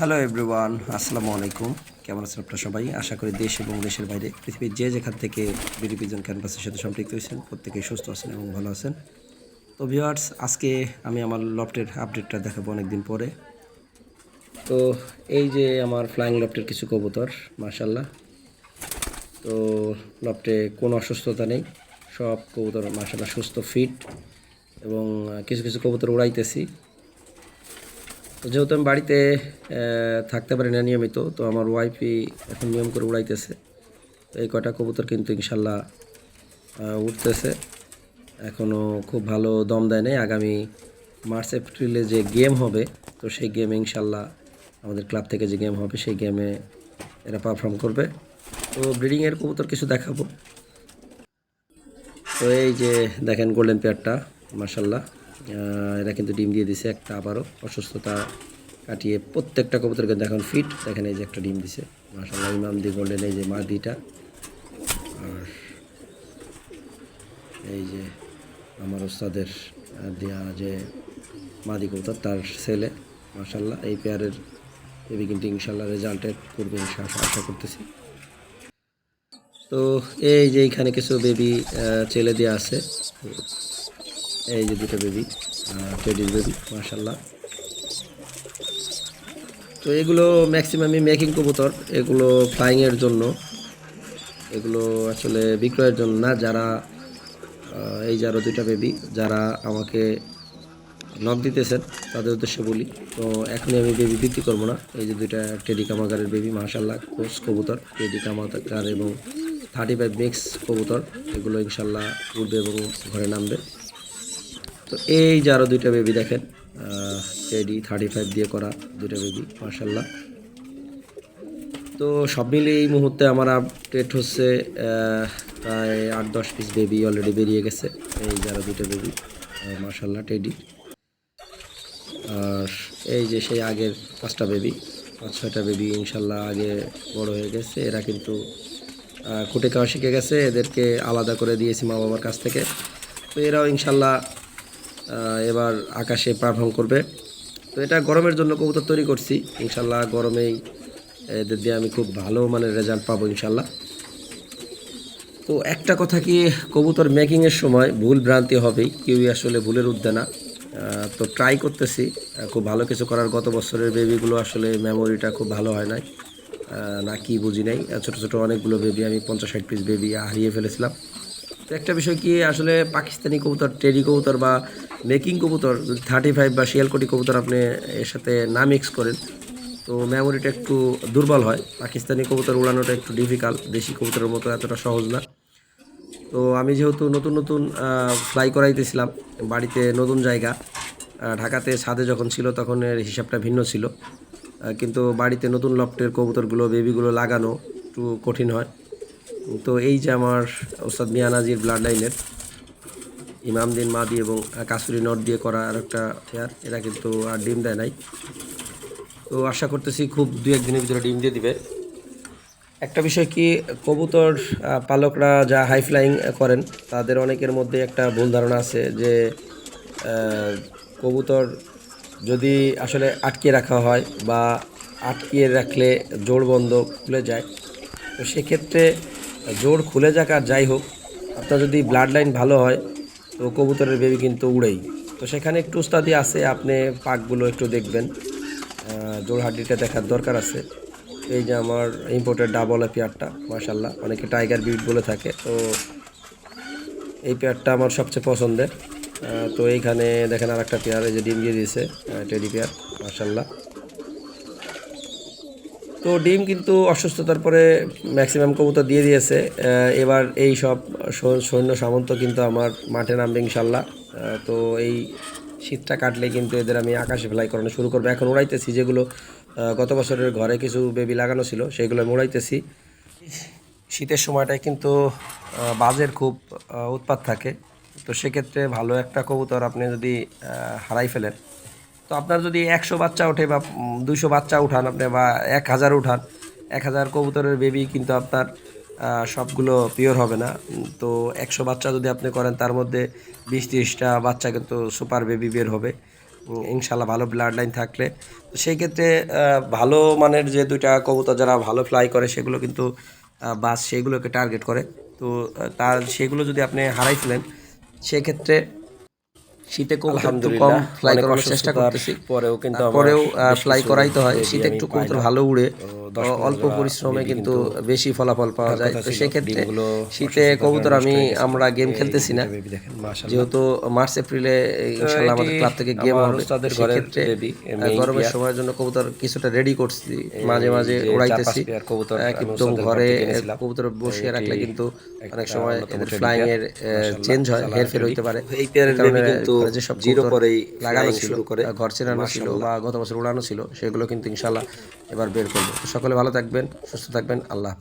Hello everyone আসসালামু আলাইকুম। কেমন আছেন আপনারা সবাই? আশা করি দেশ এবং দেশের বাইরে, পৃথিবীর যে যেখান থেকে বিডিপিজন ক্যানভাসের সাথে সম্পৃক্ত হয়েছেন, প্রত্যেকেই সুস্থ আছেন এবং ভালো আছেন। তো ভিউয়ার্স আজকে আমি আমার লফটের আপডেটটা দেখাবো অনেকদিন পরে। তো এই যে আমার ফ্লাইং লফটের কিছু কবুতর মার্শাল্লাহ তো লফটে কোনো অসুস্থতা নেই। সব কবুতর মাশাল্লাহ সুস্থ ফিট এবং কিছু কিছু কবুতর উড়াইতেছি। যেহেতু আমি বাড়িতে থাকতে পারি না নিয়মিত, তো আমার ওয়াইফই এখন নিয়ম করে উড়াইতেছে। তো এই কটা কবুতর কিন্তু ইনশাল্লাহ উঠতেছে এখনও খুব ভালো দম দেয় নাই। আগামী মার্চ, এপ্রিলে যে গেম হবে, তো সেই গেমে ইনশাল্লাহ আমাদের ক্লাব থেকে যে গেম হবে, সেই গেমে এরা পারফর্ম করবে। তো ব্রিডিংয়ের কবুতর কিছু দেখাবো। তো এই যে দেখেন গোল্ডেন পেয়ারটা মার্শাল্লাহ এরা কিন্তু ডিম দিয়ে দিছে একটা আবারও। অসুস্থতা কাটিয়ে প্রত্যেকটা কবুতর কিন্তু এখন ফিট দেখেন এই যে একটা ডিম দিছে। মার্শাল্লাহ ইমাম দি গোল্ডেন এই যে মাদিটা আর এই যে আমার ওস্তাদের দেয়া যে মাদি কবুতর, তার ছেলে মার্শাল্লাহ এই পেয়ারের এবি কিন্তু ইনশাল্লাহ রেজাল্টের করবে ইনশাল্লাহ আশা করতেছি। তো এই যে এইখানে কিছু বেবি ছেলে দেওয়া আছে। এই যে দুটো বেবি টেডির বেবি মার্শাল্লাহ তো এগুলো ম্যাক্সিমামই মেকিং কবুতর, এগুলো ফ্লাইংয়ের জন্য। এগুলো আসলে বিক্রয়ের জন্য না, যারা এই যে আরও দুইটা বেবি যারা আমাকে নক দিতেছেন, তাদের উদ্দেশ্যে বলি। তো এখনই আমি বেবি বিক্রি করব না। এই যে দুইটা টেডি কামাগারের বেবি মাশাল্লাহ কোচ কবুতর টেডি কামাগার এবং থার্টি ফাইভ মিক্স কবুতর। এগুলো ইনশাল্লাহ উঠবে এবং ঘরে নামবে। তো এই যে আরও দুইটা বেবি দেখেন টেডি থার্টি ফাইভ দিয়ে করা দুইটা বেবি মাশাল্লাহ তো সব মিলিয়ে এই মুহূর্তে আমার আপডেট হচ্ছে প্রায় আট, দশ পিস বেবি অলরেডি বেরিয়ে গেছে। এই যারা দুটো বেবি মার্শাল্লাহ টেডি আর এই যে সেই আগের পাঁচটা বেবি পাঁচ, ছয়টা বেবি ইনশাল্লাহ আগে বড় হয়ে গেছে। এরা কিন্তু খুঁটে খাওয়া শিখে গেছে। এদেরকে আলাদা করে দিয়েছি মা বাবার কাছ থেকে। তো এরাও ইনশাল্লাহ এবার আকাশে পারফর্ম করবে। তো এটা গরমের জন্য কবুতর তৈরি করছি। ইনশাল্লাহ গরমেই এদের দিয়ে আমি খুব ভালো মানে রেজাল্ট পাবো ইনশাল্লাহ। তো একটা কথা কি, কবুতর মেকিংয়ের সময় ভুল ভ্রান্তি হবেই, কেউই আসলে ভুলের উদ্দে না। তো ট্রাই করতেছি খুব ভালো কিছু করার। গত বছরের বেবিগুলো আসলে মেমোরিটা খুব ভালো হয় নাই। না কি বুঝি নাই। ছোটো ছোট অনেকগুলো বেবি আমি পঞ্চাশ ষাট পিস বেবি হারিয়ে ফেলেছিলাম। তো একটা বিষয় কি, আসলে পাকিস্তানি কবুতর টেরি কবুতর বা মেকিং কবুতর থার্টি ফাইভ বা শিয়ালকোটি কবুতর আপনি এর সাথে না মিক্স করেন, তো মেমোরিটা একটু দুর্বল হয়। পাকিস্তানি কবুতর উড়ানোটা একটু ডিফিকাল্ট দেশি কবুতরের মতো এতটা সহজ না। তো আমি যেহেতু নতুন নতুন ফ্লাই করাইতেছিলাম, বাড়িতে নতুন জায়গা ঢাকাতে ছাদে যখন ছিল তখন এর হিসাবটা ভিন্ন ছিল। কিন্তু বাড়িতে নতুন লফটের কবুতরগুলো বেবিগুলো লাগানো একটু কঠিন হয়। তো এই যে আমার ওস্তাদ মিয়ানাজির ব্লাড লাইনের ইমামদিন মাদি এবং কাসুরি নট দিয়ে করা আর একটা পেয়ার এরা কিন্তু আর ডিম দেয় নাই। তো আশা করতেছি খুব দু একদিনের ভিতরে ডিম দিয়ে দিবে। একটা বিষয় কি, কবুতর পালকরা যা হাই ফ্লাইং করেন, তাদের অনেকের মধ্যে একটা ভুল ধারণা আছে যে কবুতর যদি আসলে আটকে রাখা হয় বা আটকিয়ে রাখলে জোড় বন্ধ খুলে যায়, তো সেক্ষেত্রে জোড় খুলে যাক আর যাই হোক। আপনার যদি ব্লাড লাইন ভালো হয়, তো কবুতরের বেবি কিন্তু উড়েই। তো সেখানে একটু উস্তাদি আছে, আপনি পাকগুলো একটু দেখবেন। জোড় হাড্ডিটা দেখার দরকার আছে। এই যে আমার ইম্পোর্টেড ডাবল পেয়ারটা মার্শাল্লাহ অনেকে টাইগার বিট বলে থাকে। তো এই পেয়ারটা আমার সবচেয়ে পছন্দের। তো এইখানে দেখেন আর একটা পেয়ার এই যে ডিম দিয়ে দিয়েছে টেডি পেয়ার মাশাল্লাহ তো ডিম কিন্তু অসুস্থতার পরে ম্যাক্সিমাম কবুতর দিয়ে দিয়েছে। এবার এই সব সৈন্য সামন্ত কিন্তু আমার মাঠে নামবে ইনশাল্লাহ। তো এই শীতটা কাটলে কিন্তু এদের আমি আকাশে ফ্লাই করানো শুরু করব। এখন উড়াইতেছি যেগুলো গত বছরের ঘরে কিছু বেবি লাগানো ছিল, সেগুলো আমি উড়াইতেছি। শীতের সময়টায় কিন্তু বাজের খুব উৎপাত থাকে। তো সেক্ষেত্রে ভালো একটা কবুতর আপনি যদি হারাই ফেলেন তো আপনার যদি একশো বাচ্চা ওঠে বা দুশো বাচ্চা উঠান আপনি বা এক হাজার উঠান, এক হাজার কবুতরের বেবি কিন্তু আপনার সবগুলো পিওর হবে না। তো একশো বাচ্চা যদি আপনি করেন, তার মধ্যে বিশ তিরিশটা বাচ্চা কিন্তু সুপার বেবি বের হবে। ইনশাল্লাহ ভালো ব্লাড লাইন থাকলে। তো সেই ক্ষেত্রে ভালো মানের যে দুইটা কবুতর যারা ভালো ফ্লাই করে, সেগুলো কিন্তু বাস সেগুলোকে টার্গেট করে। তো তার, সেগুলো যদি আপনি হারাই ফেলেন, সেক্ষেত্রে শীতে কবুতর কম ফ্লাই করার চেষ্টা করতেছি। পরেও কিন্তু পরেও ফ্লাই করাইতে হয় শীতে একটু কম কবুতর ভালো উড়ে। অল্প পরিশ্রমে কিন্তু বেশি ফলাফল পাওয়া যায়। তো সেক্ষেত্রে শীতে কবুতর আমি। আমরা গেম খেলতেছি না। যেহেতু মার্চ এপ্রিলে ইনশাল্লাহ আমাদের ক্লাব থেকে গেম হবে। সেক্ষেত্রে গরমের সময়ের জন্য কবুতর কিছুটা রেডি করছি। মাঝে মাঝে উড়াইতেছি। একদম ঘরে কবুতর বসিয়ে রাখলে কিন্তু অনেক সময় এদের ফ্লাইং এর চেঞ্জ হয় হেরফের হইতে পারে। এই পেয়ারের কিন্তু যেসব কবুতর করেই লাগানো শুরু করে। ঘর চেনানো ছিল বা গত বছর উড়ানো ছিল সেগুলো কিন্তু ইনশাল্লাহ এবার বের করব সকলে ভালো থাকবেন সুস্থ থাকবেন আল্লাহ।